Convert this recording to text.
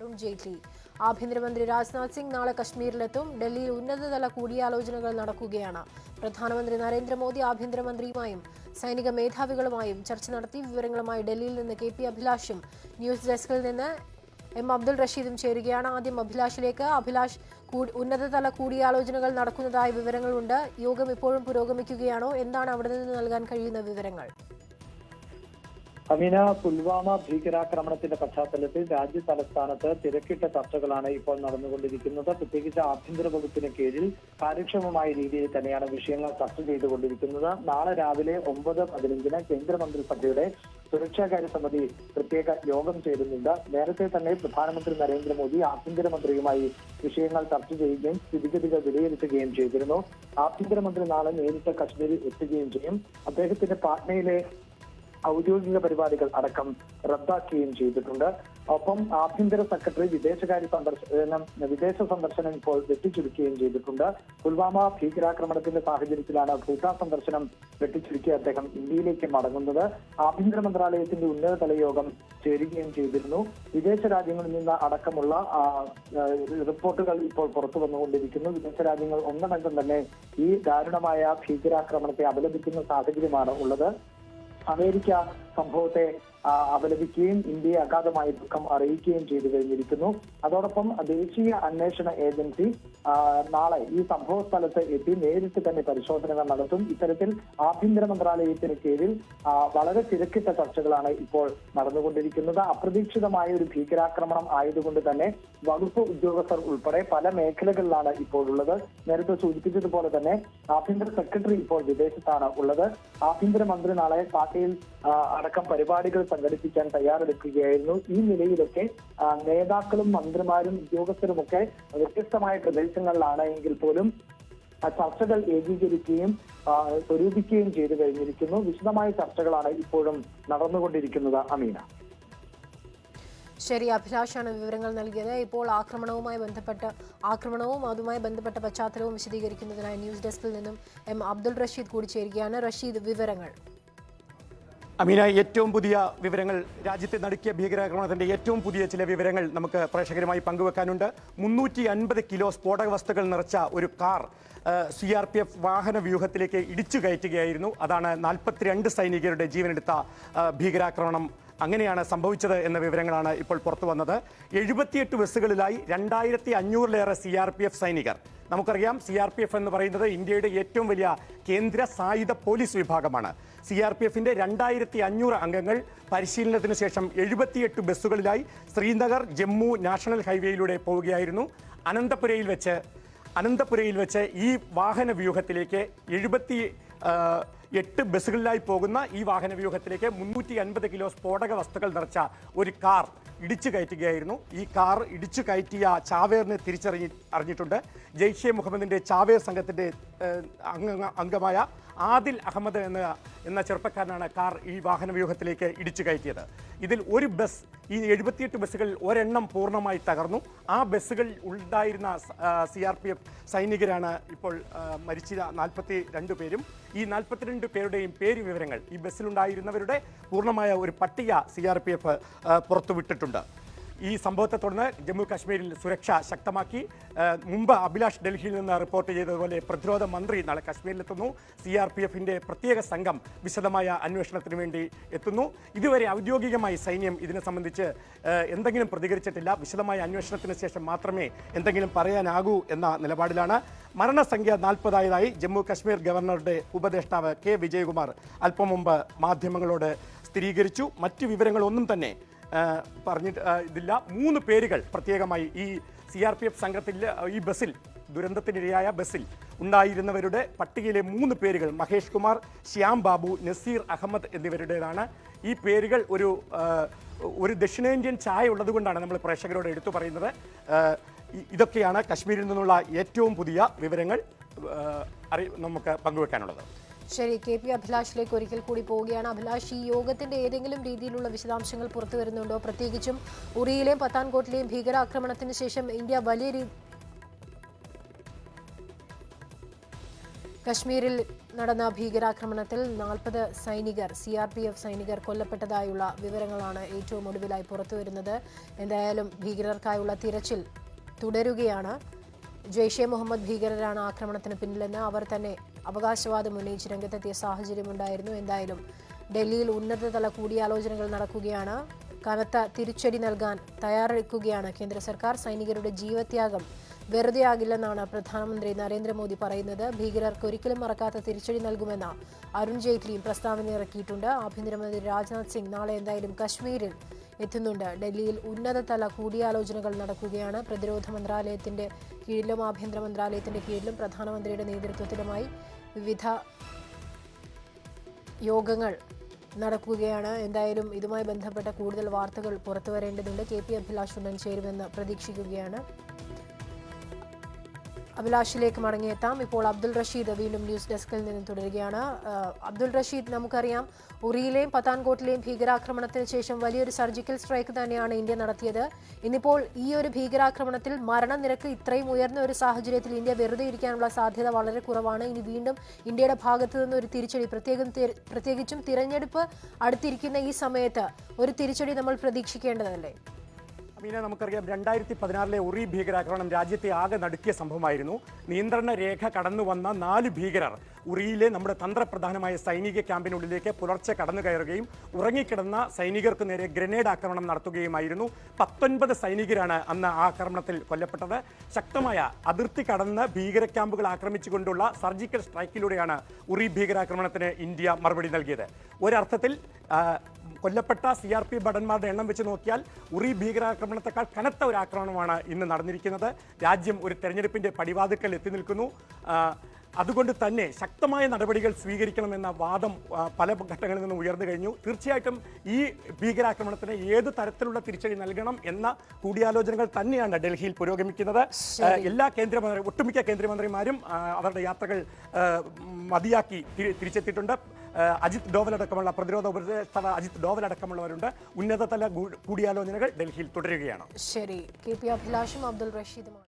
അരുൺ ജെയ്റ്റ്ലി. ആഭ്യന്തരമന്ത്രി രാജ്നാഥ് സിംഗ് നാളെ കശ്മീരിലെത്തും. ഡൽഹിയിൽ ഉന്നതതല കൂടിയാലോചനകൾ നടക്കുകയാണ്. പ്രധാനമന്ത്രി നരേന്ദ്രമോദി ആഭ്യന്തരമന്ത്രിയുമായും സൈനിക മേധാവികളുമായും ചർച്ച നടത്തി വിവരങ്ങളുമായി ഡൽഹിയിൽ നിന്ന് കെ പി അഭിലാഷും ന്യൂസ് ഡെസ്കിൽ നിന്ന് എം അബ്ദുൾ റഷീദും ചേരുകയാണ്. ആദ്യം അഭിലാഷിലേക്ക്. അഭിലാഷ് ഉന്നതതല കൂടിയാലോചനകൾ നടക്കുന്നതായ വിവരങ്ങളുണ്ട്. യോഗം ഇപ്പോഴും പുരോഗമിക്കുകയാണോ? എന്താണ് അവിടെ നിന്ന് നൽകാൻ കഴിയുന്ന വിവരങ്ങൾ? അമീന പുൽവാമ ഭീകരാക്രമണത്തിന്റെ പശ്ചാത്തലത്തിൽ രാജ്യ തലസ്ഥാനത്ത് തിരക്കിട്ട ചർച്ചകളാണ് ഇപ്പോൾ നടന്നുകൊണ്ടിരിക്കുന്നത്. പ്രത്യേകിച്ച് ആഭ്യന്തര വകുപ്പിന് കീഴിൽ കാര്യക്ഷമമായ രീതിയിൽ തന്നെയാണ് വിഷയങ്ങൾ ചർച്ച ചെയ്തുകൊണ്ടിരിക്കുന്നത്. നാളെ രാവിലെ ഒമ്പത് പതിനഞ്ചിന് കേന്ദ്രമന്ത്രിസഭയുടെ സുരക്ഷാകാര്യ സമിതി പ്രത്യേക യോഗം ചേരുന്നുണ്ട്. നേരത്തെ തന്നെ പ്രധാനമന്ത്രി നരേന്ദ്രമോദി ആഭ്യന്തരമന്ത്രിയുമായി വിഷയങ്ങൾ ചർച്ച ചെയ്യുകയും സ്ഥിതിഗതികൾ വിലയിരുത്തുകയും ചെയ്തിരുന്നു. ആഭ്യന്തരമന്ത്രി നാളെ നേരിട്ട് കശ്മീരിൽ എത്തുകയും ചെയ്യും. അദ്ദേഹത്തിന്റെ പാട്നയിലെ ഔദ്യോഗിക പരിപാടികൾ അടക്കം റദ്ദാക്കുകയും ചെയ്തിട്ടുണ്ട്. ഒപ്പം ആഭ്യന്തര സെക്രട്ടറി വിദേശകാര്യ സന്ദർശനം വിദേശ സന്ദർശനം ഇപ്പോൾ വെട്ടിച്ചുരുക്കുകയും ചെയ്തിട്ടുണ്ട്. പുൽവാമ ഭീകരാക്രമണത്തിന്റെ സാഹചര്യത്തിലാണ് ഭൂട്ടാൻ സന്ദർശനം വെട്ടിച്ചുരുക്കി അദ്ദേഹം ഇന്ത്യയിലേക്ക് മടങ്ങുന്നത്. ആഭ്യന്തര മന്ത്രാലയത്തിന്റെ ഉന്നതതല യോഗം ചേരുകയും ചെയ്തിരുന്നു. വിദേശ രാജ്യങ്ങളിൽ നിന്ന് അടക്കമുള്ള റിപ്പോർട്ടുകൾ ഇപ്പോൾ പുറത്തു വന്നുകൊണ്ടിരിക്കുന്നു. വിദേശ രാജ്യങ്ങൾ ഒന്നടങ്കം തന്നെ ഈ ദാരുണമായ ഭീകരാക്രമണത്തെ അപലപിക്കുന്ന സാഹചര്യമാണ് ഉള്ളത്. അമേരിക്ക സംഭവത്തെ അപലപിക്കുകയും ഇന്ത്യയെ അഗാധമായ ദുഃഖം അറിയിക്കുകയും ചെയ്തു കഴിഞ്ഞിരിക്കുന്നു. അതോടൊപ്പം ദേശീയ അന്വേഷണ ഏജൻസി നാളെ ഈ സംഭവ സ്ഥലത്ത് എത്തി നേരിട്ട് തന്നെ പരിശോധനകൾ നടത്തും. ഇത്തരത്തിൽ ആഭ്യന്തര മന്ത്രാലയത്തിന് കീഴിൽ വളരെ തിരക്കിട്ട ചർച്ചകളാണ് ഇപ്പോൾ നടന്നുകൊണ്ടിരിക്കുന്നത്. അപ്രതീക്ഷിതമായ ഒരു ഭീകരാക്രമണം ആയതുകൊണ്ട് തന്നെ വകുപ്പ് ഉദ്യോഗസ്ഥർ ഉൾപ്പെടെ പല മേഖലകളിലാണ് ഇപ്പോഴുള്ളത്. നേരത്തെ സൂചിപ്പിച്ചതുപോലെ തന്നെ ആഭ്യന്തര സെക്രട്ടറി ഇപ്പോൾ വിദേശത്താണ് ഉള്ളത്. ആഭ്യന്തരമന്ത്രി നാളെ പാർട്ടിയിൽ അടക്കം പരിപാടികൾ സംഘടിപ്പിക്കാൻ തയ്യാറെടുക്കുകയായിരുന്നു. ഈ നിലയിലൊക്കെ നേതാക്കളും മന്ത്രിമാരും ഉദ്യോഗസ്ഥരുമൊക്കെ വ്യത്യസ്തമായ പ്രദേശങ്ങളിലാണ് എങ്കിൽ പോലും ചർച്ചകൾ ഏകീകരിക്കുകയും സ്വരൂപിക്കുകയും ചെയ്തു കഴിഞ്ഞിരിക്കുന്നു. വിശദമായ ചർച്ചകളാണ് ഇപ്പോഴും നടന്നുകൊണ്ടിരിക്കുന്നത് അമീന. ശരി അഭിലാഷാണ് വിവരങ്ങൾ നൽകിയത്. ഇപ്പോൾ ആക്രമണവുമായി ബന്ധപ്പെട്ട ആക്രമണവും അതുമായി ബന്ധപ്പെട്ട പശ്ചാത്തലവും വിശദീകരിക്കുന്നതിനായി ന്യൂസ് ഡെസ്കിൽ നിന്നും എം അബ്ദുൾ റഷീദ് കൂടി ചേരുകയാണ് റഷീദ് വിവരങ്ങൾ. അമീന ഏറ്റവും പുതിയ വിവരങ്ങൾ രാജ്യത്തെ നടുക്കിയ ഭീകരാക്രമണത്തിന്റെ ഏറ്റവും പുതിയ ചില വിവരങ്ങൾ നമുക്ക് പ്രേക്ഷകരുമായി പങ്കുവെക്കാനുണ്ട്. മുന്നൂറ്റി അൻപത് കിലോ സ്ഫോടക വസ്തുക്കൾ നിറച്ച ഒരു car C R P F വാഹന വ്യൂഹത്തിലേക്ക് ഇടിച്ചു കയറ്റുകയായിരുന്നു. അതാണ് നാൽപ്പത്തിരണ്ട് സൈനികരുടെ ജീവനെടുത്ത ഭീകരാക്രമണം. അങ്ങനെയാണ് സംഭവിച്ചത് എന്ന വിവരങ്ങളാണ് ഇപ്പോൾ പുറത്തു വന്നത്. എഴുപത്തിയെട്ട് ബസ്സുകളിലായി രണ്ടായിരത്തി അഞ്ഞൂറിലേറെ സി ആർ പി എഫ് സൈനികർ. നമുക്കറിയാം സി ആർ പി എഫ് എന്ന് പറയുന്നത് ഇന്ത്യയുടെ ഏറ്റവും വലിയ കേന്ദ്ര സായുധ പോലീസ് വിഭാഗമാണ്. സി ആർ പി എഫിന്റെ രണ്ടായിരത്തി അഞ്ഞൂറ് അംഗങ്ങൾ പരിശീലനത്തിന് ശേഷം എഴുപത്തിയെട്ട് ബസ്സുകളിലായി ശ്രീനഗർ ജമ്മു നാഷണൽ ഹൈവേയിലൂടെ പോവുകയായിരുന്നു. അനന്തപുരയിൽ വെച്ച് അനന്തപുരയിൽ വെച്ച് ഈ വാഹന വ്യൂഹത്തിലേക്ക് എഴുപത്തി എട്ട് ബസ്സുകളിലായി പോകുന്ന ഈ വാഹന വ്യൂഹത്തിലേക്ക് മുന്നൂറ്റി കിലോ സ്ഫോടക വസ്തുക്കൾ നിറച്ച ഒരു കാർ ഇടിച്ചു കയറ്റുകയായിരുന്നു. ഈ കാർ ഇടിച്ചു കയറ്റിയ ചാവേറിനെ തിരിച്ചറിഞ്ഞി അറിഞ്ഞിട്ടുണ്ട്. ജെയ്ഷെ മുഹമ്മദിന്റെ ചാവേർ സംഘത്തിന്റെ അംഗമായ ആദിൽ അഹമ്മദ് എന്ന എന്ന ചെറുപ്പക്കാരനാണ് കാർ ഈ വാഹന വ്യൂഹത്തിലേക്ക് ഇടിച്ചു കയറ്റിയത്. ഇതിൽ ഒരു ബസ് ഈ എഴുപത്തിയെട്ട് ബസ്സുകളിൽ ഒരെണ്ണം പൂർണമായി തകർന്നു. ആ ബസ്സുകളിൽ ഉണ്ടായിരുന്ന സി ആർ പി എഫ് സൈനികരാണ് ഇപ്പോൾ മരിച്ച നാൽപ്പത്തി രണ്ട് പേരും. ഈ നാൽപ്പത്തിരണ്ട് പേരുടെയും പേര് വിവരങ്ങൾ ഈ ബസ്സിലുണ്ടായിരുന്നവരുടെ പൂർണമായ ഒരു പട്ടിക സി ആർ പി എഫ് പുറത്തുവിട്ടിട്ടുണ്ട്. ഈ സംഭവത്തെ തുടർന്ന് ജമ്മു കാശ്മീരിൽ സുരക്ഷ ശക്തമാക്കി. മുമ്പ് അഭിലാഷ് ഡൽഹിയിൽ നിന്ന് റിപ്പോർട്ട് ചെയ്തതുപോലെ പ്രതിരോധ മന്ത്രി നാളെ കാശ്മീരിലെത്തുന്നു. സി ആർ പി എഫിന്റെ പ്രത്യേക സംഘം വിശദമായ അന്വേഷണത്തിന് വേണ്ടി എത്തുന്നു. ഇതുവരെ ഔദ്യോഗികമായി സൈന്യം ഇതിനെ സംബന്ധിച്ച് എന്തെങ്കിലും പ്രതികരിച്ചിട്ടില്ല. വിശദമായ അന്വേഷണത്തിന് ശേഷം മാത്രമേ എന്തെങ്കിലും പറയാനാകൂ എന്ന നിലപാടിലാണ്. മരണസംഖ്യ നാൽപ്പതായതായി ജമ്മു കാശ്മീർ ഗവർണറുടെ ഉപദേഷ്ടാവ് കെ. വിജയകുമാർ അല്പം മുമ്പ് മാധ്യമങ്ങളോട് സ്ഥിരീകരിച്ചു. മറ്റു വിവരങ്ങളൊന്നും തന്നെ പറഞ്ഞിട്ട് ഇതില്ല. മൂന്ന് പേരുകൾ പ്രത്യേകമായി ഈ സി ആർ പി എഫ് സംഘത്തിൽ ഈ ബസ്സിൽ ദുരന്തത്തിനിരയായ ബസ്സിൽ ഉണ്ടായിരുന്നവരുടെ പട്ടികയിലെ മൂന്ന് പേരുകൾ മഹേഷ് കുമാർ ശ്യാം ബാബു നസീർ അഹമ്മദ് എന്നിവരുടേതാണ്. ഈ പേരുകൾ ഒരു ഒരു ദക്ഷിണേന്ത്യൻ ചായ ഉള്ളതുകൊണ്ടാണ് നമ്മൾ പ്രേക്ഷകരോട് എടുത്തു പറയുന്നത്. ഇതൊക്കെയാണ് കശ്മീരിൽ നിന്നുള്ള ഏറ്റവും പുതിയ വിവരങ്ങൾ നമുക്ക് പങ്കുവെക്കാനുള്ളത്. ശരി കെ പി അഭിലാഷിലേക്ക് ഒരിക്കൽ കൂടി പോവുകയാണ്. അഭിലാഷ് ഈ യോഗത്തിന്റെ ഏതെങ്കിലും രീതിയിലുള്ള വിശദാംശങ്ങൾ പുറത്തു വരുന്നുണ്ടോ? പ്രത്യേകിച്ചും ഉറിയിലെയും പത്താൻകോട്ടിലെയും ഭീകരാക്രമണത്തിന് ശേഷം ഇന്ത്യ വലിയ കശ്മീരിൽ നടന്ന ഭീകരാക്രമണത്തിൽ നാൽപ്പത് സൈനികർ സി ആർ പി എഫ് സൈനികർ കൊല്ലപ്പെട്ടതായുള്ള വിവരങ്ങളാണ് ഏറ്റവും ഒടുവിലായി പുറത്തുവരുന്നത് എന്തായാലും ഭീകരർക്കായുള്ള തിരച്ചിൽ തുടരുകയാണ്. ജെയ്ഷെ മുഹമ്മദ് ഭീകരരാണ് ആക്രമണത്തിന് പിന്നിലെന്ന് അവർ തന്നെ അവകാശവാദം ഉന്നയിച്ച് രംഗത്തെത്തിയ സാഹചര്യമുണ്ടായിരുന്നു. എന്തായാലും ഡൽഹിയിൽ ഉന്നതതല കൂടിയാലോചനകൾ നടക്കുകയാണ്. കനത്ത തിരിച്ചടി നൽകാൻ തയ്യാറെടുക്കുകയാണ് കേന്ദ്ര സർക്കാർ. സൈനികരുടെ ജീവത്യാഗം വെറുതെയാകില്ലെന്നാണ് പ്രധാനമന്ത്രി നരേന്ദ്രമോദി പറയുന്നത്. ഭീകരർക്ക് ഒരിക്കലും മറക്കാത്ത തിരിച്ചടി നൽകുമെന്ന് അരുൺ ജെയ്റ്റ്ലിയും പ്രസ്താവന ഇറക്കിയിട്ടുണ്ട്. ആഭ്യന്തരമന്ത്രി രാജ്നാഥ് സിംഗ് നാളെ എന്തായാലും കശ്മീരിൽ എത്തുന്നുണ്ട്. ഡൽഹിയിൽ ഉന്നതതല കൂടിയാലോചനകൾ നടക്കുകയാണ്. പ്രതിരോധ മന്ത്രാലയത്തിന്റെ കീഴിലും ആഭ്യന്തര മന്ത്രാലയത്തിന്റെ കീഴിലും പ്രധാനമന്ത്രിയുടെ നേതൃത്വത്തിലുമായി വിവിധ യോഗങ്ങൾ നടക്കുകയാണ്. എന്തായാലും ഇതുമായി ബന്ധപ്പെട്ട കൂടുതൽ വാർത്തകൾ പുറത്തുവരേണ്ടതുണ്ട്. കെ പി അഭിലാഷ് ഉടൻ ചേരുമെന്ന് പ്രതീക്ഷിക്കുകയാണ്. അഭിലാഷിലേക്ക് മടങ്ങിയെത്താം. ഇപ്പോൾ അബ്ദുൾ റഷീദ് വീണ്ടും ന്യൂസ് ഡെസ്കിൽ നിന്ന് തുടരുകയാണ്. അബ്ദുൾ റഷീദ് നമുക്കറിയാം ഉറിയിലെയും പത്താൻകോട്ടിലെയും ഭീകരാക്രമണത്തിന് ശേഷം വലിയൊരു സർജിക്കൽ സ്ട്രൈക്ക് തന്നെയാണ് ഇന്ത്യ നടത്തിയത്. ഇന്നിപ്പോൾ ഈ ഒരു ഭീകരാക്രമണത്തിൽ മരണനിരക്ക് ഇത്രയും ഉയർന്ന ഒരു സാഹചര്യത്തിൽ ഇന്ത്യ വെറുതെ ഇരിക്കാനുള്ള സാധ്യത വളരെ കുറവാണ്. ഇനി വീണ്ടും ഇന്ത്യയുടെ ഭാഗത്തു നിന്ന് ഒരു തിരിച്ചടി പ്രത്യേകം പ്രത്യേകിച്ചും തിരഞ്ഞെടുപ്പ് അടുത്തിരിക്കുന്ന ഈ സമയത്ത് ഒരു തിരിച്ചടി നമ്മൾ പ്രതീക്ഷിക്കേണ്ടതല്ലേ? അമീന നമുക്കറിയാം രണ്ടായിരത്തി പതിനാറിലെ ഉറി ഭീകരാക്രമണം രാജ്യത്തെ ആകെ നടുക്കിയ സംഭവമായിരുന്നു. നിയന്ത്രണ രേഖ കടന്നു വന്ന നാല് ഭീകരർ ഉറിയിലെ നമ്മുടെ തന്ത്രപ്രധാനമായ സൈനിക ക്യാമ്പിനുള്ളിലേക്ക് പുലർച്ചെ കടന്നു കയറുകയും ഉറങ്ങിക്കിടന്ന സൈനികർക്ക് നേരെ ഗ്രനേഡ് ആക്രമണം നടത്തുകയുമായിരുന്നു. പത്തൊൻപത് സൈനികരാണ് അന്ന് ആ ആക്രമണത്തിൽ കൊല്ലപ്പെട്ടത്. ശക്തമായ അതിർത്തി കടന്ന് ഭീകര ക്യാമ്പുകൾ ആക്രമിച്ചുകൊണ്ടുള്ള സർജിക്കൽ സ്ട്രൈക്കിലൂടെയാണ് ഉറി ഭീകരാക്രമണത്തിന് ഇന്ത്യ മറുപടി നൽകിയത്. ഒരർത്ഥത്തിൽ കൊല്ലപ്പെട്ട സി ആർ പി ഭടന്മാരുടെ എണ്ണം വെച്ച് നോക്കിയാൽ ഉറി ഭീകരാക്രമണത്തെക്കാൾ കനത്ത ഒരു ആക്രമണമാണ് ഇന്ന് നടന്നിരിക്കുന്നത്. രാജ്യം ഒരു തെരഞ്ഞെടുപ്പിന്റെ പടിവാതിക്കൽ എത്തി നിൽക്കുന്നു. അതുകൊണ്ട് തന്നെ ശക്തമായ നടപടികൾ സ്വീകരിക്കണമെന്ന വാദം പല ഘട്ടങ്ങളിൽ നിന്നും ഉയർന്നു കഴിഞ്ഞു. തീർച്ചയായിട്ടും ഈ ഭീകരാക്രമണത്തിന് ഏത് തരത്തിലുള്ള തിരിച്ചടി നൽകണം എന്ന കൂടിയാലോചനകൾ തന്നെയാണ് ഡൽഹിയിൽ പുരോഗമിക്കുന്നത്. എല്ലാ കേന്ദ്രമന്ത്രി ഒട്ടുമിക്ക കേന്ദ്രമന്ത്രിമാരും അവരുടെ യാത്രകൾ മതിയാക്കി തിരിച്ചെത്തിയിട്ടുണ്ട്. അജിത് ഡോവൽ അടക്കമുള്ള പ്രതിരോധ ഉപദേഷ്ടാവ് അജിത് ഡോവൽ അടക്കമുള്ളവരുണ്ട്. ഉന്നതതല കൂടിയാലോചനകൾ ഡൽഹിയിൽ തുടരുകയാണ്. ശരി. കെ പി അഭിലാഷും അബ്ദുൾ റഷീദുമാണ്.